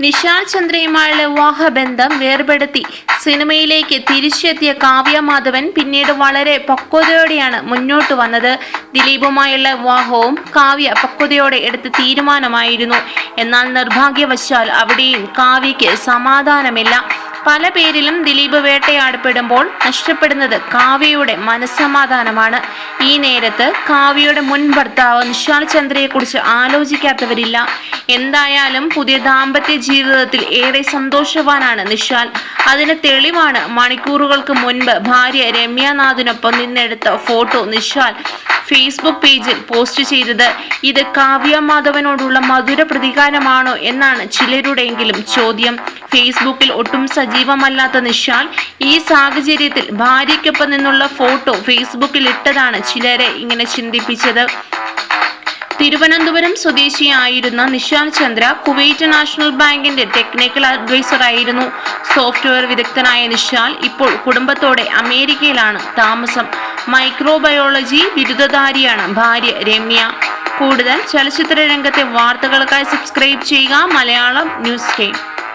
നിശാൽ ചന്ദ്രയുമായുള്ള വിവാഹബന്ധം വേർപെടുത്തി. സിനിമയിലേക്ക് തിരിച്ചെത്തിയ കാവ്യ മാധവൻ പിന്നീട് വളരെ പക്വതയോടെയാണ് മുന്നോട്ട് വന്നത്. ദിലീപുമായുള്ള വിവാഹവും കാവ്യ പക്വതയോടെ എടുത്ത തീരുമാനമായിരുന്നു. എന്നാൽ നിർഭാഗ്യവശാൽ അവിടെയും കാവ്യയ്ക്ക് സമാധാനമില്ല. പല പേരിലും ദിലീപ് വേട്ടയാടപ്പെടുമ്പോൾ നഷ്ടപ്പെടുന്നത് കാവ്യയുടെ മനസ്സമാധാനമാണ്. ഈ നേരത്ത് കാവ്യയുടെ മുൻ ഭർത്താവ് നിശാൽ ചന്ദ്രയെക്കുറിച്ച് ആലോചിക്കാത്തവരില്ല. എന്തായാലും പുതിയ ദാമ്പത്യ ജീവിതത്തിൽ ഏറെ സന്തോഷവാനാണ് നിശാൽ അതിന് തെളിവാണ് മണിക്കൂറുകൾക്ക് മുൻപ് ഭാര്യ രമ്യാനാഥിനൊപ്പം നിന്നെടുത്ത ഫോട്ടോ നിശാൽ ഫേസ്ബുക്ക് പേജിൽ പോസ്റ്റ് ചെയ്തത്. ഇത് കാവ്യ മാധവനോടുള്ള മധുര പ്രതികാരമാണോ എന്നാണ് ചിലരുടെയെങ്കിലും ചോദ്യം. ഫേസ്ബുക്കിൽ ഒട്ടും സജീവമല്ലാത്ത നിഷാൽ ഈ സാഹചര്യത്തിൽ ഭാര്യയ്ക്കൊപ്പം നിന്നുള്ള ഫോട്ടോ ഫേസ്ബുക്കിൽ ഇട്ടതാണ് ചിലരെ ഇങ്ങനെ ചിന്തിപ്പിച്ചത്. തിരുവനന്തപുരം സ്വദേശിയായിരുന്ന നിഷാൽ ചന്ദ്ര കുവൈറ്റ് നാഷണൽ ബാങ്കിന്റെ ടെക്നിക്കൽ അഡ്വൈസർ ആയിരുന്നു. സോഫ്റ്റ്വെയർ വിദഗ്ധനായ നിഷാൽ ഇപ്പോൾ കുടുംബത്തോടെ അമേരിക്കയിലാണ് താമസം. മൈക്രോബയോളജി ബിരുദധാരിയാണ് ഭാര്യ രമ്യ. കൂടുതൽ ചലച്ചിത്ര രംഗത്തെ വാർത്തകൾക്കായി സബ്സ്ക്രൈബ് ചെയ്യുക മലയാളം ന്യൂസ് ടൈം.